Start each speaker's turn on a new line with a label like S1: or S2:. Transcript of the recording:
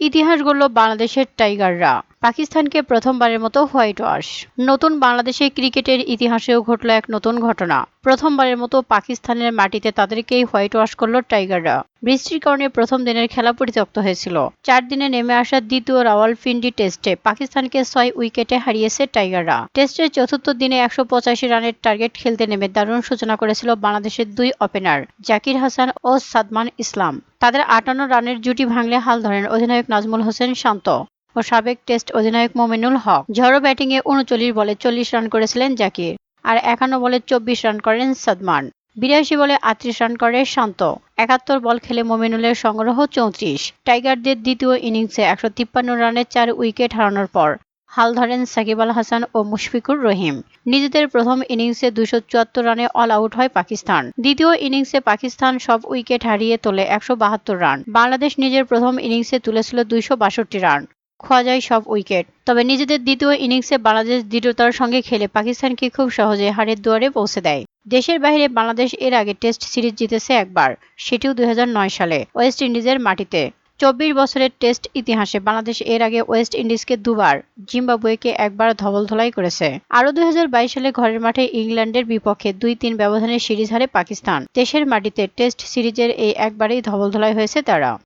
S1: ইতিহাস গড়ল বাংলাদেশের টাইগাররা। পাকিস্তানকে প্রথমবারের মতো হোয়াইট ওয়াশ। নতুন বাংলাদেশে ক্রিকেটের ইতিহাসেও ঘটল এক নতুন ঘটনা। প্রথমবারের মতো পাকিস্তানের মাটিতে তাদেরকেই হোয়াইট ওয়াশ করল টাইগাররা। বৃষ্টির কারণে প্রথম দিনের খেলা পরিত্যক্ত হয়েছিল। চার দিনে নেমে আসা দ্বিতীয় রাওয়ালপিন্ডি টেস্টে পাকিস্তানকে ছয় উইকেটে হারিয়েছে টাইগাররা। টেস্টের চতুর্থ দিনে একশো পঁচাশি রানের টার্গেট খেলতে নেমে দারুণ সূচনা করেছিল বাংলাদেশের দুই ওপেনার, জাকির হাসান ও সাদমান ইসলাম। তাদের আটান্ন রানের জুটি ভাঙলে হাল ধরেন অধিনায়ক নাজমুল হোসেন শান্ত। ও সাবেক টেস্ট অধিনায়ক মোমিনুল হক। ঝড়ো ব্যাটিংয়ে উনচল্লিশ বলে চল্লিশ রান করেছিলেন জাকির আর একান্ন বলে চব্বিশ রান করেন সাদমান। বিরাশি বলে আটত্রিশ রান করে শান্ত। একাত্তর বল খেলে মোমিনুলের সংগ্রহ চৌত্রিশ। টাইগারদের দ্বিতীয় ইনিংসে একশো তিপ্পান্ন রানে চার উইকেট হারানোর পর হাল ধরেন সাকিব আল হাসান ও মুশফিকুর রহিম। নিজেদের প্রথম ইনিংসে দুশো চুয়াত্তর রানে অল আউট হয় পাকিস্তান। দ্বিতীয় ইনিংসে পাকিস্তান সব উইকেট হারিয়ে তোলে একশো বাহাত্তর রান। বাংলাদেশ নিজের প্রথম ইনিংসে তুলেছিল দুইশো বাষট্টি রান। খোয়া যায় সব উইকেট। তবে নিজেদের দ্বিতীয় ইনিংসে বাংলাদেশ দৃঢ়তার সঙ্গে খেলে পাকিস্তানকে খুব সহজে হারের দুয়ারে পৌঁছে দেয়। দেশের বাইরে বাংলাদেশ এর আগে টেস্ট সিরিজ জিতেছে একবার, সেটিও দুই হাজার নয় সালে, ওয়েস্ট ইন্ডিজের মাটিতে। চব্বিশ বছরের টেস্ট ইতিহাসে বাংলাদেশ এর আগে ওয়েস্ট ইন্ডিজকে দুবার, জিম্বাবুয়েকে একবার ধবলধলাই করেছে। আরও দুই হাজার বাইশ সালে ঘরের মাঠে ইংল্যান্ডের বিপক্ষে দুই তিন ব্যবধানে সিরিজ হারে পাকিস্তান। দেশের মাটিতে টেস্ট সিরিজের এই একবারেই ধবলধলাই হয়েছে তারা।